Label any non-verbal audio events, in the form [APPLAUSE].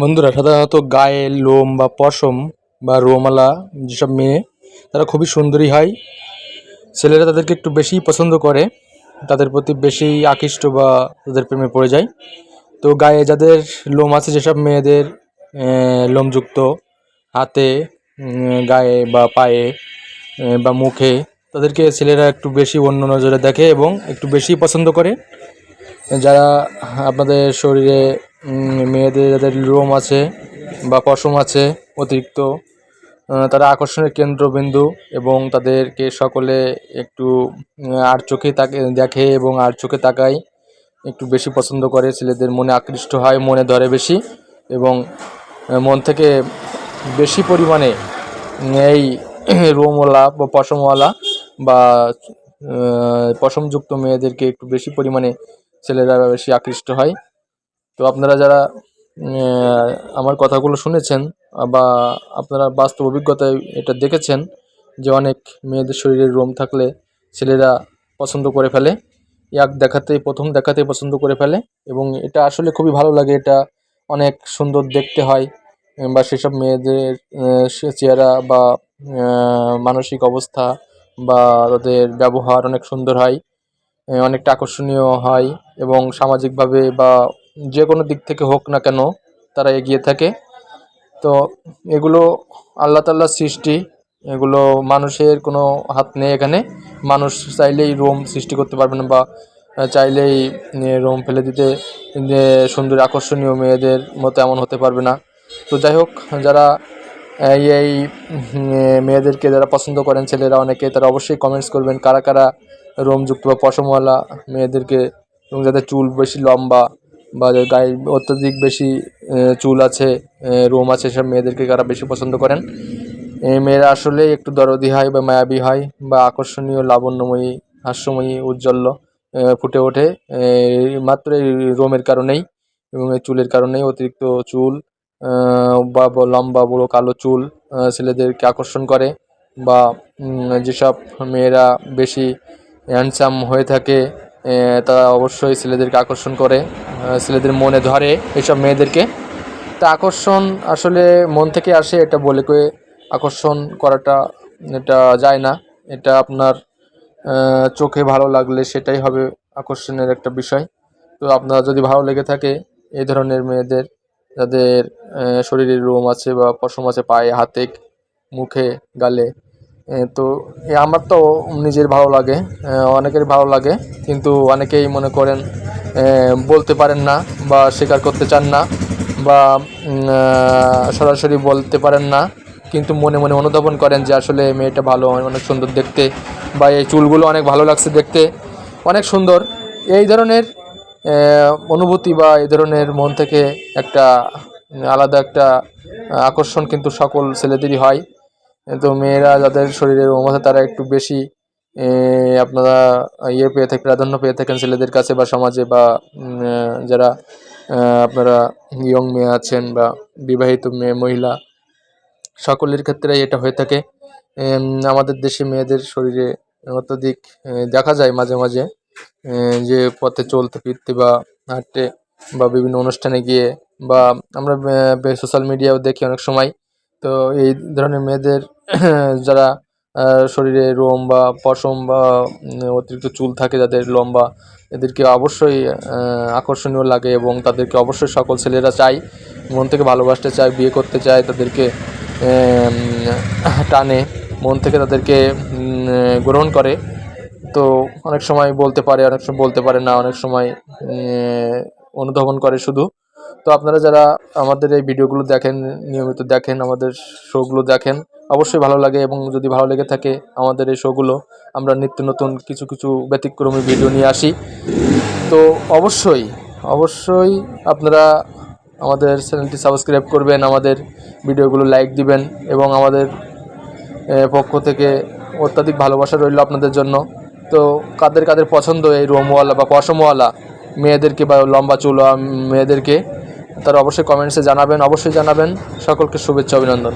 বন্ধুরা, সাধারণত গায়ে লোম বা পশম বা রোমালা যেসব মেয়ে, তারা খুবই সুন্দরী হয়। ছেলেরা তাদেরকে একটু বেশিই পছন্দ করে, তাদের প্রতি বেশি আকৃষ্ট বা তাদের প্রেমে পড়ে যায়। তো গায়ে যাদের লোম আছে, যেসব মেয়েদের লোমযুক্ত হাতে গায়ে বা পায়ে বা মুখে, তাদেরকে ছেলেরা একটু বেশি অন্য নজরে দেখে এবং একটু বেশি পছন্দ করে। যারা আপনাদের শরীরে মেয়েদের যাদের লোম আছে বা পশম আছে অতিরিক্ত তারা আকর্ষণের কেন্দ্রবিন্দু এবং তাদেরকে সকলে একটু আর চোখে তাকে, দেখে এবং আর চোখে তাকায় একটু বেশি পছন্দ করে। ছেলেদের মনে আকৃষ্ট হয়, মনে ধরে বেশি এবং মন থেকে বেশি পরিমাণে এই [CLEARS THROAT] রোমওয়ালা বা পশমওয়ালা বা পশমযুক্ত মেয়েদেরকে একটু বেশি পরিমাণে ছেলেরা বেশি আকৃষ্ট হয়। তো আপনারা যারা আমার কথাগুলো শুনেছেন বা আপনারা বাস্তব অভিজ্ঞতায় এটা দেখেছেন যে অনেক মেয়েদের শরীরে রোম থাকলে ছেলেরা পছন্দ করে ফেলে এক দেখাতেই, প্রথম দেখাতেই পছন্দ করে ফেলে এবং এটা আসলে খুবই ভালো লাগে, এটা অনেক সুন্দর দেখতে হয় বা সেসব মেয়েদের চেহারা বা মানসিক অবস্থা বা তাদের ব্যবহার অনেক সুন্দর হয়, অনেকটা আকর্ষণীয় হয় এবং সামাজিকভাবে বা যে কোনো দিক থেকে হোক না কেন তারা এগিয়ে থাকে। তো এগুলো আল্লাহ তাল্লাহ সৃষ্টি, এগুলো মানুষের কোনো হাত নেই এখানে। মানুষ চাইলেই রোম সৃষ্টি করতে পারবে না বা চাইলেই রোম ফেলে দিতে সুন্দর আকর্ষণীয় মেয়েদের মতো এমন হতে পারবে না। তো যাই হোক, যারা এই এই মেয়েদেরকে যারা পছন্দ করেন, ছেলেরা অনেকে, তারা অবশ্যই কমেন্টস করবেন কারা কারা রোমযুক্ত বা পশমওয়ালা মেয়েদেরকে এবং যাদের চুল বেশি লম্বা বা গায়ে অত্যধিক বেশি চুল আছে রোম আছে সব মেয়েদেরকে কারা বেশি পছন্দ করেন? এই মেয়েরা আসলে একটু দরদি হয় বা মায়াবী হয় বা আকর্ষণীয় লাবণ্যময়ী হাস্যময়ী উজ্জ্বল আহ, ফুটে ওঠে। মাত্র এই রোমের কারণেই এবং এই চুলের কারণেই অতিরিক্ত চুল বা লম্বা বড় কালো চুল ছেলেদেরকে আকর্ষণ করে বা যেসব মেয়েরা বেশি হ্যান্ডসাম হয়ে থাকে তারা অবশ্যই ছেলেদেরকে আকর্ষণ করে ছেলেদের মনে ধরে এইসব মেয়েদেরকে। তা আকর্ষণ আসলে মন থেকে আসে এটা বলে কয়ে আকর্ষণ করাটা এটা যায় না। এটা আপনার চোখে ভালো লাগলে সেটাই হবে আকর্ষণের একটা বিষয়। তো আপনার যদি ভালো লেগে থাকে এই ধরনের মেয়েদের যাদের আহ, শরীরে রোম আছে বা পশম আছে পায়ে হাতে মুখে গালে তো আমার তো নিজের ভালো লাগে অনেকের ভালো লাগে, কিন্তু অনেকেই মনে করেন বলতে পারেন না বা স্বীকার করতে চান না বা সরাসরি বলতে পারেন না, কিন্তু মনে মনে অনুধাবন করেন যে আসলে মেয়েটা ভালো, অনেক সুন্দর দেখতে বা এই চুলগুলো অনেক ভালো লাগছে দেখতে, অনেক সুন্দর। এই ধরনের অনুভূতি বা এই ধরনের মন থেকে একটা আলাদা একটা আকর্ষণ কিন্তু সকল ছেলেদেরই হয়। তো মেয়েরা যাদের শরীরের মমতা তারা একটু বেশি আপনারা ইয়ে পেয়ে থাকে, প্রাধান্য পেয়ে থাকেন ছেলেদের কাছে বা সমাজে বা যারা আপনারা ইয়ং মেয়ে আছেন বা বিবাহিত মেয়ে, মহিলা, সকলের ক্ষেত্রে এটা হয়ে থাকে। আমাদের দেশে মেয়েদের শরীরে অত্যধিক দেখা যায় মাঝে মাঝে যে পথে চলতে, ফিরতে বা হাঁটতে বা বিভিন্ন অনুষ্ঠানে গিয়ে বা আমরা সোশ্যাল মিডিয়াও দেখি অনেক সময়। তো এই ধরনের মেয়েদের [COUGHS] যারা শরীরে রোম বা পশম বা অতিরিক্ত চুল থাকে যাদের লম্বা, এদেরকে অবশ্যই আকর্ষণীয় লাগে এবং তাদেরকে অবশ্যই সকল ছেলেরা চায়, মন থেকে ভালোবাসতে চায়, বিয়ে করতে চায়, তাদেরকে টানে, মন থেকে তাদেরকে গ্রহণ করে। তো অনেক সময় বলতে পারে, অনেক সময় বলতে পারে না, অনেক সময় অনুধাবন করে শুধু। তো আপনারা যারা আমাদের এই ভিডিওগুলো দেখেন, নিয়মিত দেখেন, আমাদের শোগুলো দেখেন অবশ্যই ভালো লাগে এবং যদি ভালো লেগে থাকে আমাদের এই শোগুলো, আমরা নিত্য নতুন কিছু কিছু ব্যতিক্রমী ভিডিও নিয়ে আসি। তো অবশ্যই অবশ্যই আপনারা আমাদের চ্যানেলটি সাবস্ক্রাইব করবেন, আমাদের ভিডিওগুলো লাইক দিবেন এবং আমাদের পক্ষ থেকে অত্যাধিক ভালোবাসা রইল আপনাদের জন্য। তো কাদের কাদের পছন্দ এই রোমওয়ালা বা পশমওয়ালা মেয়েদেরকে বা লম্বা চুল মেয়েদেরকে, তারা অবশ্যই কমেন্টসে জানাবেন, অবশ্যই জানাবেন। সকলকে শুভেচ্ছা, অভিনন্দন।